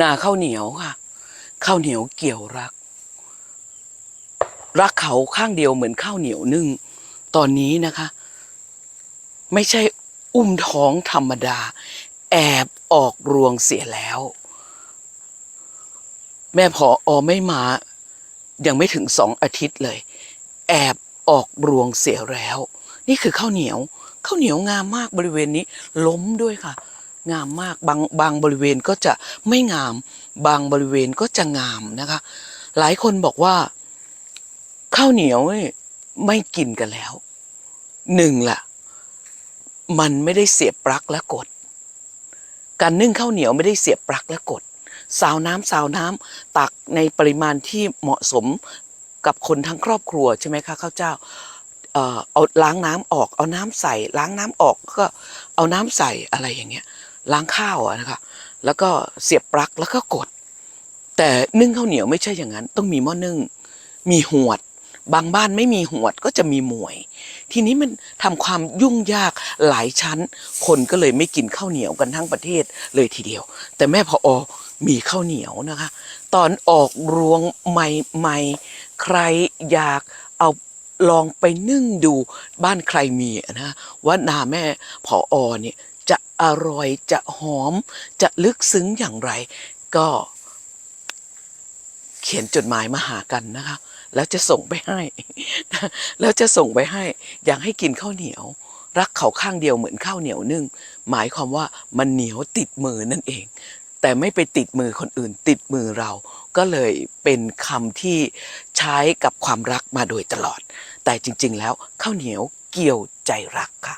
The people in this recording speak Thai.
นาข้าวเหนียวค่ะข้าวเหนียวเกี่ยวรัก รักเขาข้างเดียวเหมือนข้าวเหนียวนึ่ง ตอนนี้นะคะ ไม่ใช่อุ้มท้องธรรมดา แอบออกรวงเสียแล้ว แม่พออไม่มา ยังไม่ถึงสองอาทิตย์เลย แอบออกรวงเสียแล้ว นี่คือข้าวเหนียวข้าวเหนียวงามมากบริเวณนี้ ล้มด้วยค่ะ งามมากบางบางบริเวณก็จะไม่งาม บางบริเวณก็จะงามนะคะ หลายคนบอกว่า ข้าวเหนียวไม่กินกันแล้วหนึ่งล่ะ มันไม่ได้เสียบปลั๊กและกด การนึ่งข้าวเหนียวไม่ได้เสียบปลั๊กและกดซาวน้ำซาวน้ำตักในปริมาณที่เหมาะสมกับคนทั้งครอบครัวใช่ไหมคะข้าวเจ้าเอาล้างน้ำออก เอาน้ำใส่ ล้างน้ำออกก็เอาน้ำใส่อะไรอย่างเงี้ย ล้างข้าวอะนะคะแล้วก็เสียบปลั๊กแล้วก็กด แต่นึ่งข้าวเหนียวไม่ใช่อย่างนั้น ต้องมีหม้อนึ่ง มีหวด บางบ้านไม่มีหวดก็จะมีหมวย ทีนี้มันทำความยุ่งยากหลายชั้น คนก็เลยไม่กินข้าวเหนียวกันทั้งประเทศเลยทีเดียว แต่แม่พออมีข้าวเหนียวนะคะ ตอนออกรวงใหม่ๆใครอยากเอาลองไปนึ่งดูบ้านใครมีนะว่านาแม่พออเนี่ย จะอร่อยจะหอม จะลึกซึ้งอย่างไร ก็ เขียนจดหมายมาหากันนะคะ แล้วจะส่งไปให้ แล้วจะส่งไปให้ อยากให้กินข้าวเหนียว รักเขาข้างเดียวเหมือนข้าวเหนียวนึ่ง หมายความว่ามันเหนียวติดมือนั่นเอง แต่ไม่ไปติดมือคนอื่น ติดมือเรา ก็เลยเป็นคำที่ใช้กับความรักมาโดยตลอด แต่จริง ๆ แล้วข้าวเหนียวเกี่ยวใจรักค่ะ